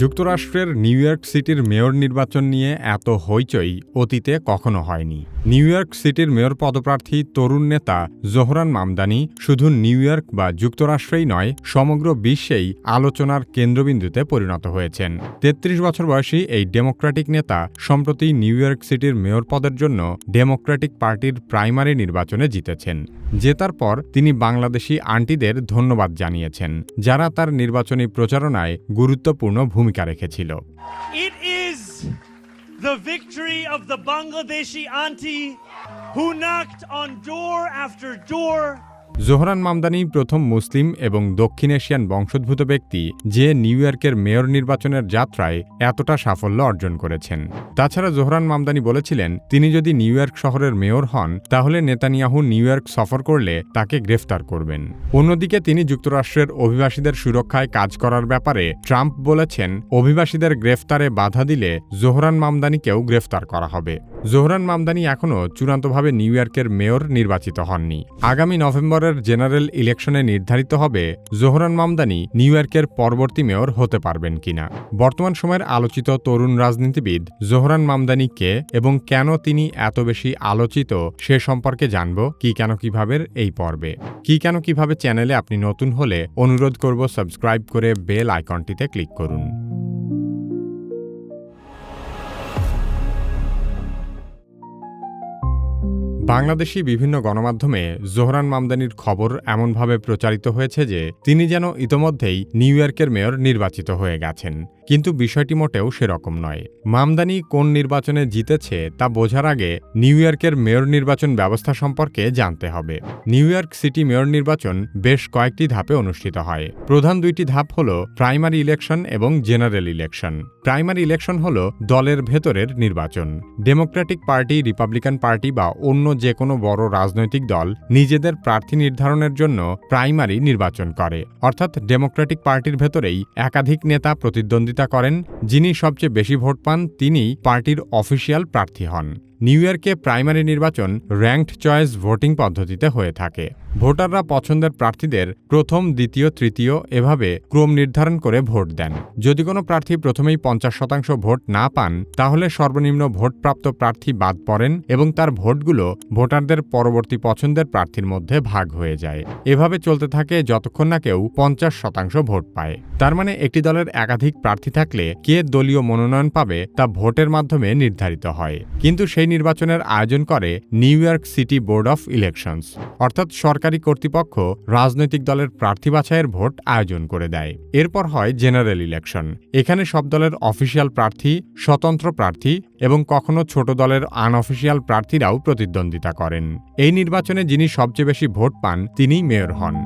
যুক্তরাষ্ট্রের new York সিটির mayor নির্বাচন নিয়ে এত হইচই অতীতে কখনো হয়নি। নিউ ইয়র্ক সিটির মেয়র পদপ্রার্থী তরুণ নেতা জোহরান মামদানি শুধু নিউ ইয়র্ক বা যুক্তরাষ্ট্রেই নয়, সমগ্র বিশ্বেই আলোচনার কেন্দ্রবিন্দুতে পরিণত হয়েছেন। তেত্রিশ বছর বয়সী এই ডেমোক্র্যাটিক নেতা সম্প্রতি নিউ ইয়র্ক সিটির মেয়র পদের জন্য ডেমোক্র্যাটিক পার্টির প্রাইমারি নির্বাচনে জিতেছেন। জেতার পর তিনি বাংলাদেশি আন্টিদের ধন্যবাদ জানিয়েছেন, যারা তার নির্বাচনী প্রচারণায় গুরুত্বপূর্ণ ভূমিকা রেখেছিল It is the victory of the Bangladeshi auntie who knocked on door after door Zohran Mamdani প্রথম মুসলিম এবং দক্ষিণ এশিয়ান বংশোদ্ভূত ব্যক্তি যে নিউ ইয়র্কের মেয়র নির্বাচনের যাত্রায় এতটা সাফল্য অর্জন করেছেন। তাছাড়া জোহরান মামদানি বলেছিলেন, তিনি যদি নিউ ইয়র্ক শহরের মেয়র হন, তাহলে নেতানিয়াহু নিউ ইয়র্ক সফর করলে তাকে গ্রেফতার করবেন। অন্যদিকে তিনি যুক্তরাষ্ট্রের অভিবাসীদের সুরক্ষায় কাজ করার ব্যাপারে ট্রাম্প বলেছেন, অভিবাসীদের গ্রেফতারে বাধা দিলে জোহরান মামদানিকেও গ্রেফতার করা হবে। জোহরান মামদানি এখনও চূড়ান্তভাবে নিউ ইয়র্কের মেয়র নির্বাচিত হননি। আগামী নভেম্বরের জেনারেল ইলেকশনে নির্ধারিত হবে জোহরান মামদানি নিউ ইয়র্কের পরবর্তী মেয়র হতে পারবেন কিনা। বর্তমান সময়ের আলোচিত তরুণ রাজনীতিবিদ জোহরান মামদানি কে এবং কেন তিনি এত বেশি আলোচিত সে সম্পর্কে জানব কি কেন কীভাবে এই পর্বে। কি কেন কীভাবে চ্যানেলে আপনি নতুন হলে অনুরোধ করব সাবস্ক্রাইব করে বেল আইকনটিতে ক্লিক করুন। বাংলাদেশি বিভিন্ন গণমাধ্যমে জোহরান মামদানির খবর এমনভাবে প্রচারিত হয়েছে যে তিনি যেন ইতোমধ্যেই নিউ ইয়র্কের মেয়র নির্বাচিত হয়ে গেছেন। কিন্তু বিষয়টি মোটেও সেরকম নয়। মামদানি কোন নির্বাচনে জিতেছে তা বোঝার আগে নিউ ইয়র্কের মেয়র নির্বাচন ব্যবস্থা সম্পর্কে জানতে হবে। নিউ ইয়র্ক সিটি মেয়র নির্বাচন বেশ কয়েকটি ধাপে অনুষ্ঠিত হয়। প্রধান দুইটি ধাপ হল প্রাইমারি ইলেকশন এবং জেনারেল ইলেকশন। প্রাইমারি ইলেকশন হল দলের ভেতরের নির্বাচন। ডেমোক্রেটিক পার্টি, রিপাবলিকান পার্টি বা অন্য যে কোনো বড় রাজনৈতিক দল নিজেদের প্রার্থী নির্ধারণের জন্য প্রাইমারি নির্বাচন করে। অর্থাৎ ডেমোক্রেটিক পার্টির ভেতরেই একাধিক নেতা প্রতিদ্বন্দ্বিতা করেন যিনি সবচেয়ে বেশি ভোট পান তিনি পার্টির অফিসিয়াল প্রার্থী হন। নিউ ইয়র্কে প্রাইমারি নির্বাচন র্যাঙ্কড চয়েস ভোটিং পদ্ধতিতে হয়ে থাকে। ভোটাররা পছন্দের প্রার্থীদের প্রথম, দ্বিতীয়, তৃতীয় এভাবে ক্রম নির্ধারণ করে ভোট দেন। যদি কোনো প্রার্থী প্রথমেই পঞ্চাশ শতাংশ ভোট না পান, তাহলে সর্বনিম্ন ভোটপ্রাপ্ত প্রার্থী বাদ পড়েন এবং তার ভোটগুলো ভোটারদের পরবর্তী পছন্দের প্রার্থীর মধ্যে ভাগ হয়ে যায়। এভাবে চলতে থাকে যতক্ষণ না কেউ পঞ্চাশ শতাংশ ভোট পায়। তার মানে একটি দলের একাধিক প্রার্থী থাকলে কে দলীয় মনোনয়ন পাবে তা ভোটের মাধ্যমে নির্ধারিত হয়। কিন্তু সেই নির্বাচনের আয়োজন করে New York city board of elections, অর্থাৎ সরকারি কর্তৃপক্ষ রাজনৈতিক দলের প্রার্থী বাছাইয়ের ভোট আয়োজন করে দেয়। এরপর হয় জেনারেল ইলেকশন। এখানে সব দলের অফিসিয়াল প্রার্থী, স্বতন্ত্র প্রার্থী এবং কখনো ছোট দলের আনঅফিসিয়াল প্রার্থীরাও প্রতিদ্বন্দ্বিতা করেন। এই নির্বাচনে যিনি সবচেয়ে বেশি ভোট পান, তিনিই মেয়র হন।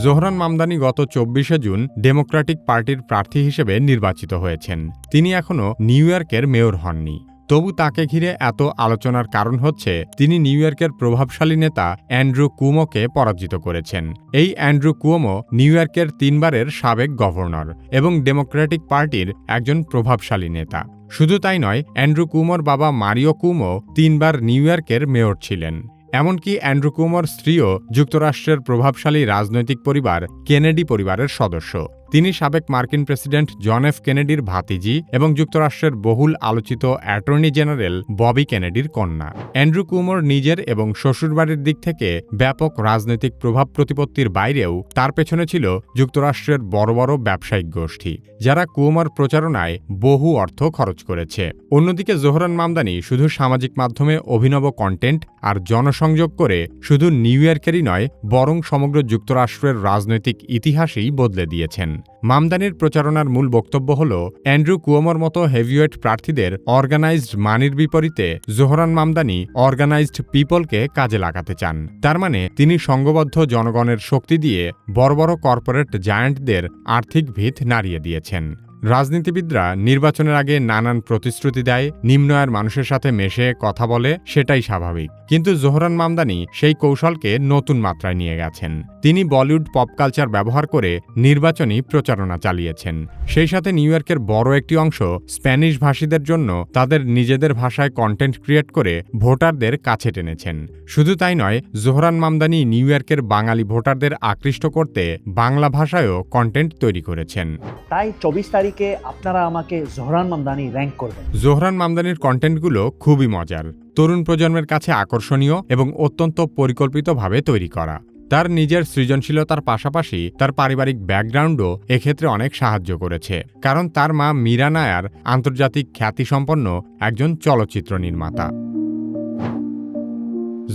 জোহরান মামদানি গত চব্বিশে জুন ডেমোক্রেটিক পার্টির প্রার্থী হিসেবে নির্বাচিত হয়েছেন। তিনি এখনও নিউ ইয়র্কের মেয়র হননি। তবু তাকে ঘিরে এত আলোচনার কারণ হচ্ছে, তিনি নিউ ইয়র্কের প্রভাবশালী নেতা অ্যান্ড্রু কুমোকে পরাজিত করেছেন। এই অ্যান্ড্রু কুমো নিউ ইয়র্কের তিনবারের সাবেক গভর্নর এবং ডেমোক্রেটিক পার্টির একজন প্রভাবশালী নেতা। শুধু তাই নয়, অ্যান্ড্রু কুমোর বাবা মারিও কুমো তিনবার নিউ ইয়র্কের মেয়র ছিলেন। এমনকি অ্যান্ড্রু কুমোর স্ত্রীও যুক্তরাষ্ট্রের প্রভাবশালী রাজনৈতিক পরিবার কেনেডি পরিবারের সদস্য। তিনি সাবেক মার্কিন প্রেসিডেন্ট জন এফ কেনেডির ভাতিজি এবং যুক্তরাষ্ট্রের বহুল আলোচিত অ্যাটর্নি জেনারেল ববি কেনেডির কন্যা। অ্যান্ড্রু কুমোর নিজের এবং শ্বশুরবাড়ির দিক থেকে ব্যাপক রাজনৈতিক প্রভাব প্রতিপত্তির বাইরেও তার পেছনে ছিল যুক্তরাষ্ট্রের বড় বড় ব্যবসায়িক গোষ্ঠী, যারা কুমোর প্রচারণায় বহু অর্থ খরচ করেছে। অন্যদিকে জোহরান মামদানি শুধু সামাজিক মাধ্যমে অভিনব কন্টেন্ট আর জনসংযোগ করে শুধু নিউ ইয়র্কেরই নয়, বরং সমগ্র যুক্তরাষ্ট্রের রাজনৈতিক ইতিহাসেই বদলে দিয়েছেন। মামদানির প্রচারণার মূল বক্তব্য হল, অ্যান্ড্রু কুয়োমোর মতো হেভিওয়েট প্রার্থীদের অর্গানাইজড মানির বিপরীতে জোহরান মামদানি অর্গানাইজড পিপলকে কাজে লাগাতে চান। তার মানে তিনি সংঘবদ্ধ জনগণের শক্তি দিয়ে বড় বড় কর্পোরেট জায়ান্টদের আর্থিক ভিত নাড়িয়ে দিয়েছেন। রাজনীতিবিদরা নির্বাচনের আগে নানান প্রতিশ্রুতি দেয়, নিম্ন আয়ের মানুষের সাথে মেশে কথা বলে, সেটাই স্বাভাবিক। কিন্তু জোহরান মামদানি সেই কৌশলকে নতুন মাত্রায় নিয়ে গেছেন। তিনি বলিউড পপ কালচার ব্যবহার করে নির্বাচনী প্রচারণা চালিয়েছেন। সেই সাথে নিউ ইয়র্কের বড় একটি অংশ স্প্যানিশ ভাষীদের জন্য তাদের নিজেদের ভাষায় কন্টেন্ট ক্রিয়েট করে ভোটারদের কাছে টেনেছেন। শুধু তাই নয়, জোহরান মামদানি নিউ ইয়র্কের বাঙালি ভোটারদের আকৃষ্ট করতে বাংলা ভাষায়ও কন্টেন্ট তৈরি করেছেন। তাই চব্বিশ তারিখে আপনারা আমাকে জহরান মামদানি র্যাঙ্ক করবেন। জোহরান মামদানির কন্টেন্টগুলো খুবই মজার। তরুণ প্রজন্মের কাছে আকর্ষণীয় এবং অত্যন্ত পরিকল্পিতভাবে তৈরি করা। তার নিজের সৃজনশীলতার পাশাপাশি তার পারিবারিক ব্যাকগ্রাউন্ডও এক্ষেত্রে অনেক সাহায্য করেছে। কারণ তার মা মীরা নায়ার আন্তর্জাতিক খ্যাতিসম্পন্ন একজন চলচ্চিত্র নির্মাতা।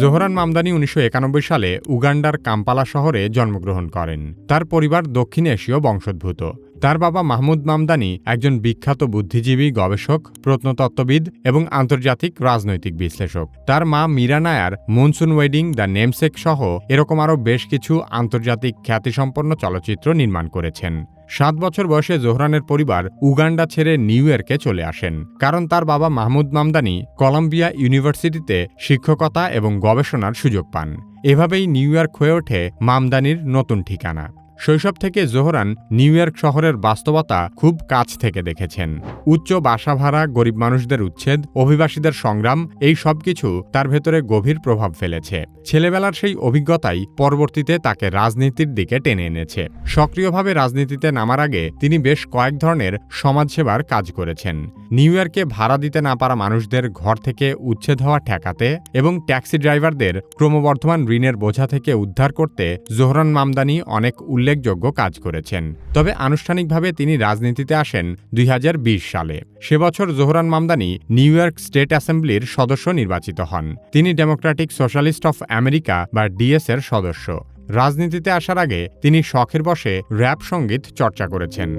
জোহরান মামদানি উনিশশো একানব্বই সালে উগান্ডার কাম্পালা শহরে জন্মগ্রহণ করেন। তার পরিবার দক্ষিণ এশীয় বংশোদ্ভূত। তার বাবা মাহমুদ মামদানি একজন বিখ্যাত বুদ্ধিজীবী, গবেষক, প্রত্নতত্ত্ববিদ এবং আন্তর্জাতিক রাজনৈতিক বিশ্লেষক। তার মা Mira Nair, Monsoon Wedding, the Namesake সহ এরকম আরও বেশ কিছু আন্তর্জাতিক খ্যাতিসম্পন্ন চলচ্চিত্র নির্মাণ করেছেন। সাত বছর বয়সে জোহরানের পরিবার উগান্ডা ছেড়ে নিউ ইয়র্কে চলে আসেন। কারণ তার বাবা মাহমুদ মামদানি কলম্বিয়া ইউনিভার্সিটিতে শিক্ষকতা এবং গবেষণার সুযোগ পান। এভাবেই নিউ ইয়র্ক হয়ে ওঠে মামদানির নতুন ঠিকানা। শৈশব থেকে জোহরান নিউ ইয়র্ক শহরের বাস্তবতা খুব কাছ থেকে দেখেছেন। উচ্চ বাসা ভাড়া, গরিব মানুষদের উচ্ছেদ, অভিবাসীদের সংগ্রাম, এই সব কিছু তার ভেতরে গভীর প্রভাব ফেলেছে। ছেলেবেলার সেই অভিজ্ঞতাই পরবর্তীতে তাকে রাজনীতির দিকে টেনে এনেছে। সক্রিয়ভাবে রাজনীতিতে নামার আগে তিনি বেশ কয়েক ধরনের সমাজসেবার কাজ করেছেন। নিউ ইয়র্কে ভাড়া দিতে না পারা মানুষদের ঘর থেকে উচ্ছেদ হওয়া ঠেকাতে এবং ট্যাক্সি ড্রাইভারদের ক্রমবর্ধমান ঋণের বোঝা থেকে উদ্ধার করতে জোহরান মামদানি অনেক উল্লেখযোগ্য কাজ করেছেন। তবে আনুষ্ঠানিকভাবে তিনি রাজনীতিতে আসেন দুই হাজার বিশ সালে। সে বছর Zohran Mamdani New York state অ্যাসেম্বলির সদস্য নির্বাচিত হন। তিনি ডেমোক্রেটিক সোশ্যালিস্ট অফ আমেরিকা বা ডিএস এর সদস্য। রাজনীতিতে আসার আগে তিনি শখের বসে র্যাপ সংগীত চর্চা করেছেন।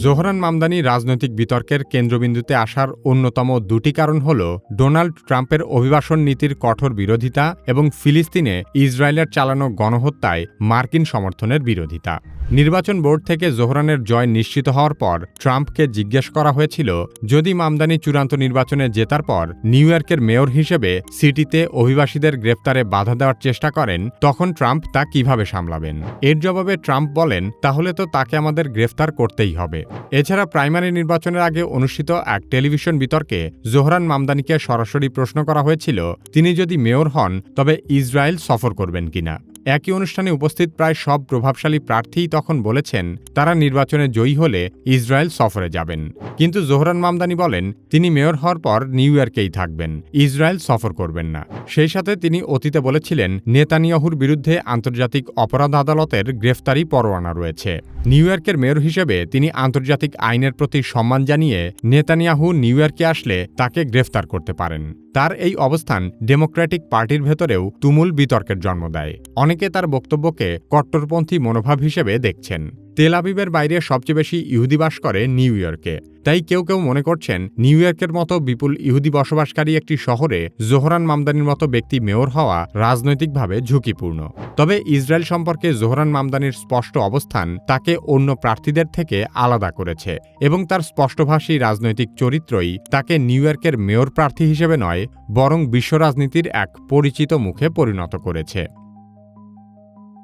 জোহরান মামদানি রাজনৈতিক বিতর্কের কেন্দ্রবিন্দুতে আসার অন্যতম দুটি কারণ হল ডোনাল্ড ট্রাম্পের অভিবাসন নীতির কঠোর বিরোধিতা এবং ফিলিস্তিনে ইসরায়েলের চালানো গণহত্যায় মার্কিন সমর্থনের বিরোধিতা। নির্বাচন বোর্ড থেকে জোহরানের জয় নিশ্চিত হওয়ার পর ট্রাম্পকে জিজ্ঞেস করা হয়েছিল, যদি মামদানি চূড়ান্ত নির্বাচনে জেতার পর নিউ ইয়র্কের মেয়র হিসেবে সিটিতে অভিবাসীদের গ্রেফতারে বাধা দেওয়ার চেষ্টা করেন, তখন ট্রাম্প তা কীভাবে সামলাবেন? এর জবাবে ট্রাম্প বলেন, তাহলে তো তাকে আমাদের গ্রেফতার করতেই হবে। এছাড়া প্রাইমারি নির্বাচনের আগে অনুষ্ঠিত এক টেলিভিশন বিতর্কে জোহরান মামদানিকে সরাসরি প্রশ্ন করা হয়েছিল, তিনি যদি মেয়র হন, তবে ইসরায়েল সফর করবেন কিনা? একই অনুষ্ঠানে উপস্থিত প্রায় সব প্রভাবশালী প্রার্থীই তখন বলেছেন, তারা নির্বাচনে জয়ী হলে ইসরায়েল সফরে যাবেন। কিন্তু জোহরান মামদানি বলেন, তিনি মেয়র হওয়ার পর নিউ ইয়র্কেই থাকবেন, ইসরায়েল সফর করবেন না। সেই সাথে তিনি অতীতে বলেছিলেন, নেতানিয়াহুর বিরুদ্ধে আন্তর্জাতিক অপরাধ আদালতের গ্রেফতারি পরোয়ানা রয়েছে। নিউ ইয়র্কের মেয়র হিসেবে তিনি আন্তর্জাতিক আইনের প্রতি সম্মান জানিয়ে নেতানিয়াহু নিউ ইয়র্কে আসলে তাকে গ্রেফতার করতে পারেন। তার এই অবস্থান ডেমোক্র্যাটিক পার্টির ভেতরেও তুমুল বিতর্কের জন্ম দেয়। অনেকে তার বক্তব্যকে কট্টরপন্থী মনোভাব হিসেবে দেখছেন। তেল আবিবের বাইরে সবচেয়ে বেশি ইহুদি বাস করে নিউ ইয়র্কে। তাই কেউ কেউ মনে করছেন নিউ ইয়র্কের মতো বিপুল ইহুদি বসবাসকারী একটি শহরে জোহরান মামদানির মতো ব্যক্তি মেয়র হওয়া রাজনৈতিকভাবে ঝুঁকিপূর্ণ। তবে ইসরায়েল সম্পর্কে জোহরান মামদানির স্পষ্ট অবস্থান তাকে অন্য প্রার্থীদের থেকে আলাদা করেছে এবং তার স্পষ্টভাষী রাজনৈতিক চরিত্রই তাকে নিউ ইয়র্কের মেয়র প্রার্থী হিসেবে নয়, বরং বিশ্ব রাজনীতির এক পরিচিত মুখে পরিণত করেছে।